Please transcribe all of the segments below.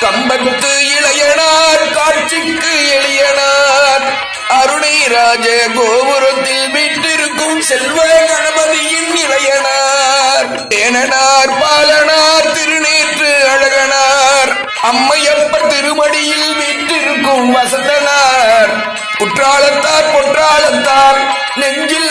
கம்பத்து இளையனார் காட்சிக்கு எளியனார். அருணை ராஜ கோபுரத்தில் வீட்டிருக்கும் செல்வ கணபதியின் இளையனார். தேனனார் பாலனார் திருநேற்று அழகனார். அம்மையப்ப திருமடியில் வீட்டிருக்கும் வசந்தனார். குற்றாலத்தார் பொற்றாலத்தார் நெஞ்சில்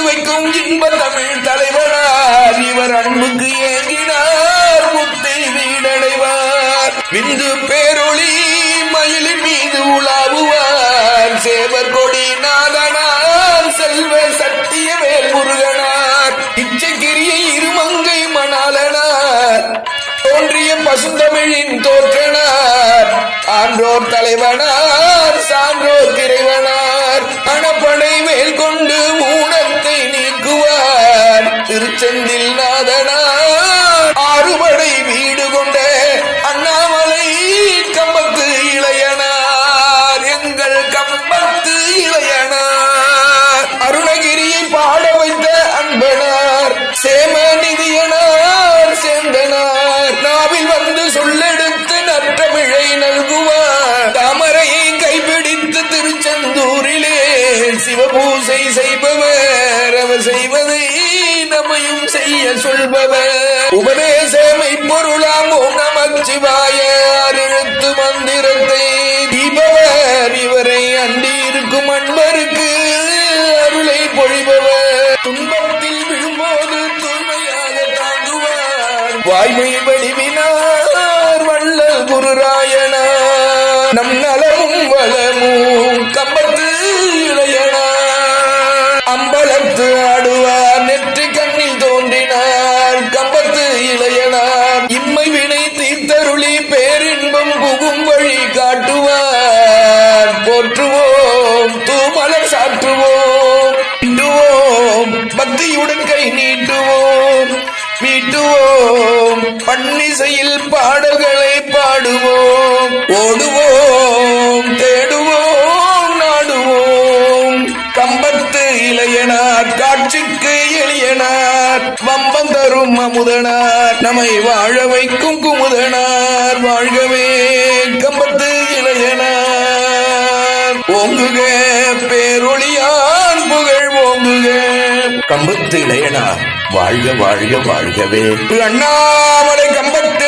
எல்லாம் வைக்கும் இன்ப தமிழ் தலைவனார். இவர் அன்புக்கு ஏங்கினார் முத்தை வீடடைவார். விந்து பேரொளி மயிலின் மீது உலாவுவார். சேவர் கொடி நாதனார். செல்வ சத்தியவே முருகனார். இச்சைக்கிரியை இருமங்கை மணாலனார் தோன்றிய பசுந்தமிழின் தோற்றனார். ஆன்றோர் தலைவனார் சிவபூசை செய்பவர் அவர் செய்வதை நம்மையும் செய்ய சொல்பவர். உபதேசமை பொருளாம் ஓம் நமச்சிவாய அருழுத்து மந்திரத்தை தீபவர். இவரை அண்டி இருக்கும் அன்பருக்கு அருளை பொழிபவர். துன்பத்தில் விழும்போது தூய்மையாக தாங்குவார். வாய்மை வடிவினார் வள்ளல் குருராயனா நம் நலமும் வளமும் கம்ப அம்பலத்து ஆடுவார் நெற்றி கண்ணில் தோன்றினார் கம்பத்து இளையனார். இம்மை வினை தீர்த்தருளி பேரின்பம் புகும் வழி காட்டுவார். போற்றுவோம் தூமலர் சாற்றுவோம் இண்டுவோம் பக்தியுடன் கை நீட்டுவோம் மீட்டுவோம் பன்னிசையில் பாடல்களை பாடுவோம். இளையனார் காட்சிக்கு எளியனார் வம்பம் தரும் அமுதனார் நம்மை வாழ வைக்கும் குமுதனார் வாழ்கவே கம்பத்து இளையனார். ஓங்குக பேரொழியான் புகழ் ஓங்குக. கம்பத்து இளையனார் வாழ்க வாழ்க வாழ்கவே. அண்ணாமலை கம்பத்து